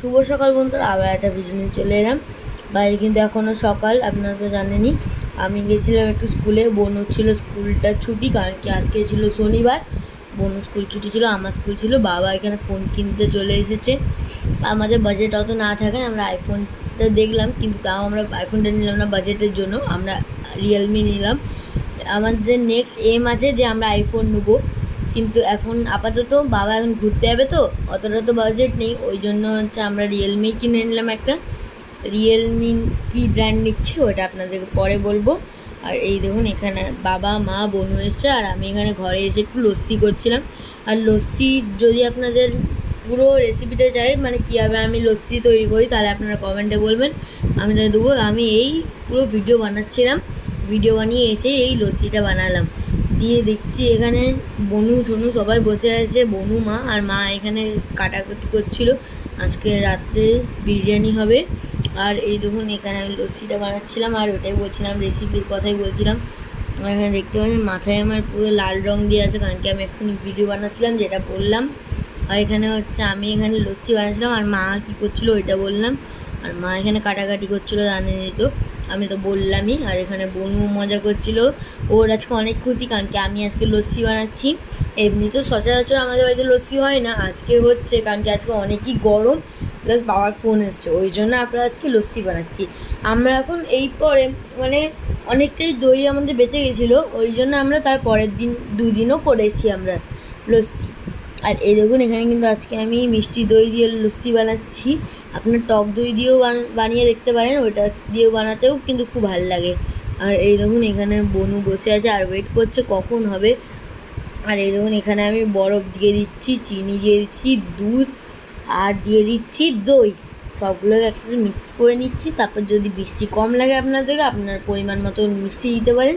শুভ সকাল বন্ধুরা, আবার একটা ভিডিও নিয়ে চলে এলাম। বাইরে কিন্তু এখনও সকাল, আপনারা তো জানেনই। আমি গেছিলাম একটু স্কুলে, বোন হচ্ছিল স্কুলটা ছুটি, কারণ কি আজকে ছিল শনিবার। বোন স্কুল ছুটি ছিল, আমার স্কুল ছিল, বাবা এখানে ফোন কিনতে চলে এসেছে। আমাদের বাজেট অত না থাকে আমরা আইফোনটা দেখলাম, কিন্তু তাও আমরা আইফোনটা নিলাম না বাজেটের জন্য, আমরা রিয়েলমি নিলাম। আমাদের নেক্সট এম আছে যে আমরা আইফোন নেব। কিন্তু এখন আপাতত বাবা এখন ঘুরতে যাবে তো, অতটা তো বাজেট নেই, ওই জন্য হচ্ছে আমরা রিয়েলমি কিনে নিলাম একটা। রিয়েলমি কি ব্র্যান্ড নিচ্ছে ওটা আপনাদেরকে পরে বলব। আর এই দেখুন এখানে বাবা, মা বোনু এসছে, আর আমি এখানে ঘরে এসে একটু লস্যি করছিলাম। আর লস্যি যদি আপনাদের পুরো রেসিপিটা চাই মানে কীভাবে আমি লস্যি তৈরি করি, তাহলে আপনারা কমেন্টে বলবেন। আমি তাহলে দেবো, আমি এই পুরো ভিডিও বানাচ্ছিলাম। ভিডিও বানিয়ে এসে এই লস্যিটা বানালাম। দিয়ে দেখছি এখানে বনু ঠনু সবাই বসে আছে, বনু মা আর মা এখানে কাটাকুটি করছিল। আজকে রাত্রে বিরিয়ানি হবে। আর এই দেখুন, এখানে আমি লস্যিটা বানাচ্ছিলাম আর ওটাই বলছিলাম রেসিপির কথাই বলছিলাম। এখানে দেখতে পাচ্ছেন, মাথায় আমার পুরো লাল রং দিয়ে আছে, কারণ কি আমি এক্ষুনি ভিডিও বানাচ্ছিলাম, যেটা বললাম। আর এখানে হচ্ছে আমি এখানে লস্যি বানাচ্ছিলাম, আর মা কী করছিল ওইটা বললাম। আর মা এখানে কাটাকাটি করছিল জানেনি তো আমি তো বললামই, আর এখানে বনু মজা করছিল। ওর আজকে অনেক খুশি, কারণ কি আমি আজকে লস্যি বানাচ্ছি। এমনি তো সচরাচর আমাদের বাড়িতে লস্যি হয় না, আজকে হচ্ছে, কারণ কি আজকে অনেকই গরম প্লাস বাবার ফোন এসছে। ওই জন্য আমরা আজকে লস্যি বানাচ্ছি। আমরা এখন এই পরে মানে অনেকটাই দই আমাদের বেঁচে গেছিল, ওই জন্য আমরা তার পরের দিন, দুদিনও করেছি আমরা লস্যি। আর এই দেখুন, এখানে কিন্তু আজকে আমি মিষ্টি দই দিয়ে লস্যি বানাচ্ছি। আপনার টক দই দিয়েও বান- বানিয়ে দেখতে পারেন, ওইটা দিয়েও বানাতেও কিন্তু খুব ভালো লাগে। আর এই দেখুন, এখানে বনু বসে আছে, আর ওয়েট করছে কখন হবে। আর এই দেখুন, এখানে আমি বরফ দিয়ে দিচ্ছি, চিনি দিয়ে দিচ্ছি, দুধ, আর দিয়ে দিচ্ছি দই। সবগুলোকে একসাথে মিক্স করে নিচ্ছি, তারপর যদি মিষ্টি কম লাগে আপনাদের আপনার পরিমাণ মতো মিষ্টি দিতে পারেন।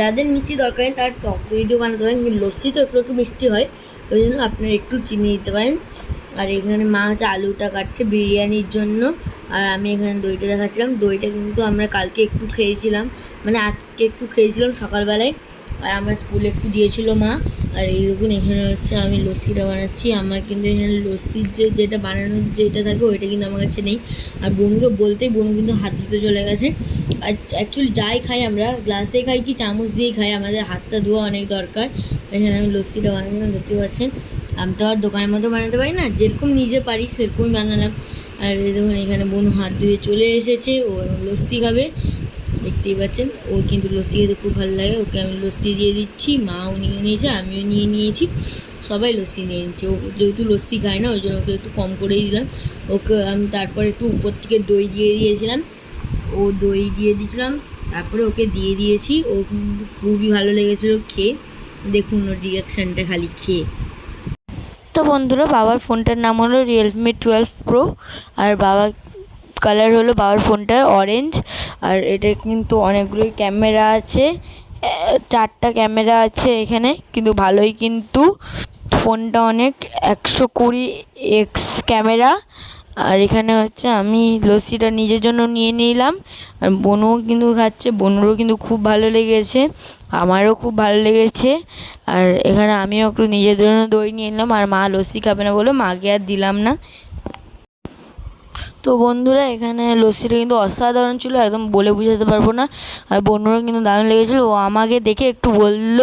যাদের মিষ্টি দরকার হয়, তার টক দই দিয়েও বানাতে পারেন লস্যি তো একটু একটু মিষ্টি হয়, ওই জন্য আপনারা একটু চিনি দিতে পারেন। আর এখানে মা হচ্ছে আলুটা কাটছে বিরিয়ানির জন্য, আর আমি এখানে দইটা দেখাচ্ছিলাম। দইটা কিন্তু আমরা কালকে একটু খেয়েছিলাম মানে আজকে একটু খেয়েছিলাম সকালবেলায়। আর আমার স্কুলে একটু দিয়েছিল মা। আর এই দেখুন, এখানে হচ্ছে আমি লস্যিটা বানাচ্ছি। আমার কিন্তু এখানে লস্যির যে, যেটা বানানোর যেটা থাকে, ওইটা কিন্তু আমার কাছে নেই। আর বনুকে বলতেই বনু কিন্তু হাত ধুতে চলে গেছে। আর অ্যাকচুয়ালি যাই খাই আমরা, গ্লাসে খাই কি, চামচ দিয়েই খাই। আমাদের হাতটা ধোয়া অনেক দরকার। এখানে আমি লস্যিটা বানালাম দেখতে পাচ্ছেন? আমি তো আর দোকানের মতো বানাতে পারি না। যেরকম নিজে পারি, সেরকমই বানালাম। আর এই দেখুন, এখানে বোন হাত ধুয়ে চলে এসেছে। ও লস্যি খাবে। দেখতেই পাচ্ছেন। ওর কিন্তু লস্যি খেতে খুব ভালো লাগে। ওকে আমি লস্যি দিয়ে দিচ্ছি। মাও নিয়ে নিয়েছে আমিও নিয়ে নিয়েছি। সবাই লস্যি নিয়ে নিচ্ছে। ও যেহেতু লস্যি খায় না, ওই জন্য ওকে একটু কম করেই দিলাম। ওকে আমি তারপর একটু উপর থেকে দই দিয়ে দিয়েছিলাম। ও দই দিয়ে দিয়েছিলাম। তারপরে ওকে দিয়ে দিয়েছি। ও খুবই ভালো লেগেছিলো খেয়ে। দেখুন ওর রিয়াকশানটা খালি খেয়ে। তো বন্ধুরা, বাবার ফোনটার নাম হলো রিয়েলমি টুয়েলভ প্রো আর বাবা কালার হলো বাবার ফোনটা অরেঞ্জ আর এটা কিন্তু অনেকগুলোই ক্যামেরা আছে। চারটা ক্যামেরা আছে এখানে, কিন্তু ভালোই কিন্তু ফোনটা অনেক একশো কুড়ি এক্স ক্যামেরা আর এখানে হচ্ছে আমি লস্যিটা নিজের জন্য নিয়ে নিলাম। আর বনুও কিন্তু খাচ্ছে, বনুরও কিন্তু খুব ভালো লেগেছে, আমারও খুব ভালো লেগেছে। আর এখানে আমিও একটু নিজের জন্য দই নিয়ে নিলাম, আর মা লস্যি খাবে না বলে মাকে আর দিলাম না। তো বন্ধুরা, এখানে লস্যিটা কিন্তু অসাধারণ ছিল, একদম বলে বোঝাতে পারব না। আর বন্ধুরা কিন্তু দারুণ লেগেছিলো, ও আমাকে দেখে একটু বলল,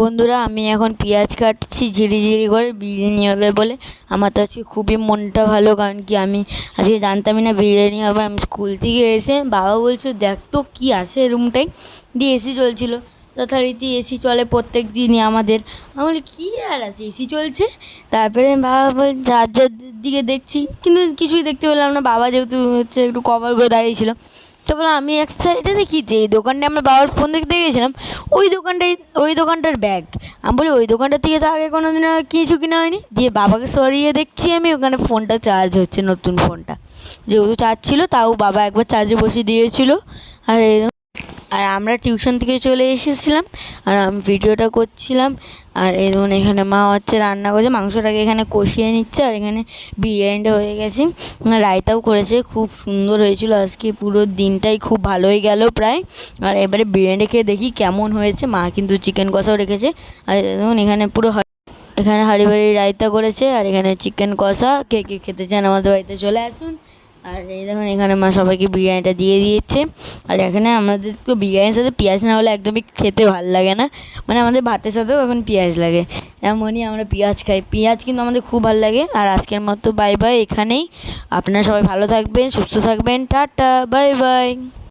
বন্ধুরা, আমি এখন পেঁয়াজ কাটছি ঝিরি ঝিরি করে বিরিয়ানি হবে বলে। আমার তো আজকে খুবই মনটা ভালো, কারণ কি আমি আজকে জানতামই না বিরিয়ানি হবে। আমি স্কুল থেকে এসে বাবা বলছো দেখ তো কী আছে রুমটাই দিয়ে এসি চলছিল। যথারীতি এসি চলে প্রত্যেক দিনই আমাদের। আমি বলি, কী আর আছে? এসি চলছে? তারপরে বাবা বল যার দিকে দেখছি। কিন্তু কিছুই দেখতে পেলাম না। বাবা যেহেতু হচ্ছে একটু কভার করে দাঁড়িয়েছিল তারপর আমি এক সাইডে দেখি যে এই দোকানটা আমরা বাবার ফোন দেখতে গেছিলাম ওই দোকানটাই, ওই দোকানটার ব্যাগ আমি বলি, ওই দোকানটার থেকে তো আগে কোনো দিন কিছু কিনা হয়নি? দিয়ে বাবাকে সরিয়ে দেখছি আমি, ওখানে ফোনটা চার্জ হচ্ছে, নতুন ফোনটা যেহেতু চার্জ ছিল, তাও বাবা একবার চার্জে বসিয়ে দিয়েছিল। আর এই আর আমরা টিউশন থেকে চলে এসেছিলাম, আর আমি ভিডিওটা করছিলাম, আর এই ধরুন এখানে মা হচ্ছে রান্না করছে, মাংসটাকে এখানে কষিয়ে নিচ্ছে, আর এখানে বিরিয়ানিটা হয়ে গেছে। রায়তাও করেছে, খুব সুন্দর হয়েছিল আজকে, পুরো দিনটাই খুব ভালোই গেল প্রায়। আর এবারে বিরিয়ানি খেয়ে দেখি কেমন হয়েছে, মা কিন্তু চিকেন কষাও রেখেছে। আর দেখুন এখানে পুরো এখানে হাঁড়ি বাড়ি রায়তা করেছে, আর এখানে চিকেন কষা, কে কে খেতে চান আমাদের বাড়িতে চলে আসুন। আর এই দেখুন, এখানে মা সবাইকে বিরিয়ানিটা দিয়ে দিয়েছে। আর এখানে আমাদের তো বিরিয়ানির সাথে পেঁয়াজ না হলে একদমই খেতে ভালো লাগে না। মানে আমাদের ভাতের সাথেও এখন পেঁয়াজ লাগে। এমনই আমরা পেঁয়াজ খাই। পেঁয়াজ কিন্তু আমাদের খুব ভালো লাগে। আর আজকের মতো বাই বাই এখানেই। আপনারা সবাই ভালো থাকবেন, সুস্থ থাকবেন। Tata bye bye